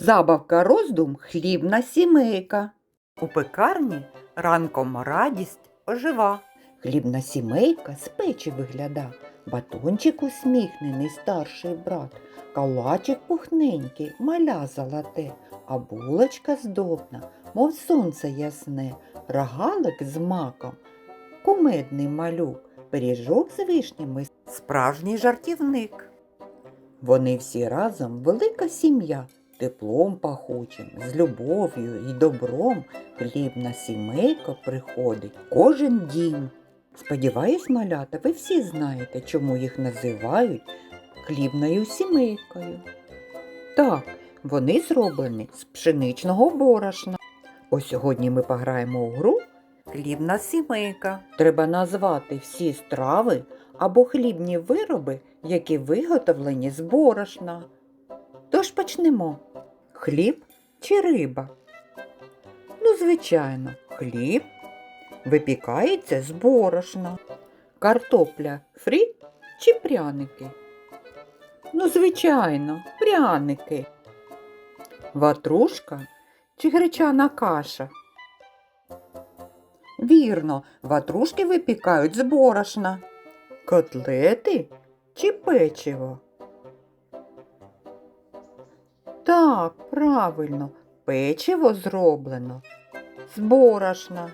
Забавка роздум хлібна сімейка. У пекарні ранком радість ожива. Хлібна сімейка з печі вигляда. Батончик усміхнений старший брат, калачик пухненький, маля золоте, а булочка здобна, мов сонце ясне, рогалик з маком, кумедний малюк, пиріжок з вишнями, справжній жартівник. Вони всі разом велика сім'я, теплом пахучим, з любов'ю і добром хлібна сімейка приходить кожен дім. Сподіваюсь, малята, ви всі знаєте, чому їх називають хлібною сімейкою. Так, вони зроблені з пшеничного борошна. Ось сьогодні ми пограємо у гру Хлібна сімейка. Треба назвати всі страви або хлібні вироби, які виготовлені з борошна. Тож почнемо. Хліб чи риба? Ну, звичайно, хліб випікається з борошна. Картопля фрі чи пряники? Ну, звичайно, пряники. Ватрушка чи гречана каша? Вірно, ватрушки випікають з борошна. Котлети чи печиво? Так, правильно, печиво зроблено з борошна.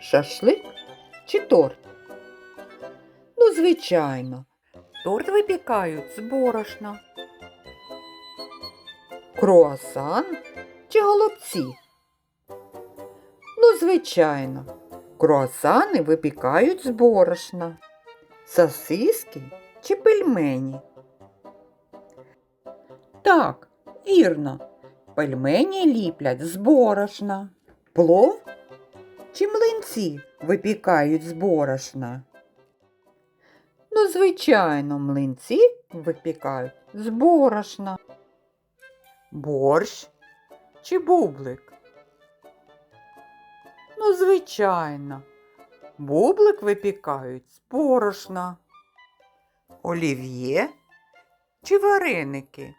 Шашлик чи торт? Ну, звичайно, торт випікають з борошна. Круасан чи голубці? Ну, звичайно, круасани випікають з борошна. Сосиски чи пельмені? Так, вірно. Пельмені ліплять з борошна. Плов чи млинці випікають з борошна? Ну, звичайно, млинці випікають з борошна. Борщ чи бублик? Ну, звичайно, бублик випікають з борошна. Олів'є чи вареники?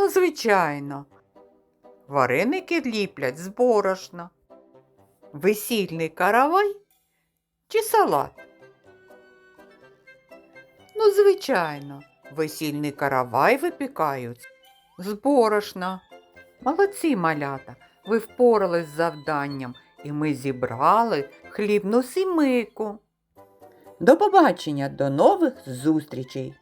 Ну, звичайно, вареники ліплять з борошна. Весільний каравай чи салат? Ну, звичайно, весільний каравай випікають з борошна. Молодці малята, ви впорались з завданням, і ми зібрали хлібну сімейку. До побачення, до нових зустрічей!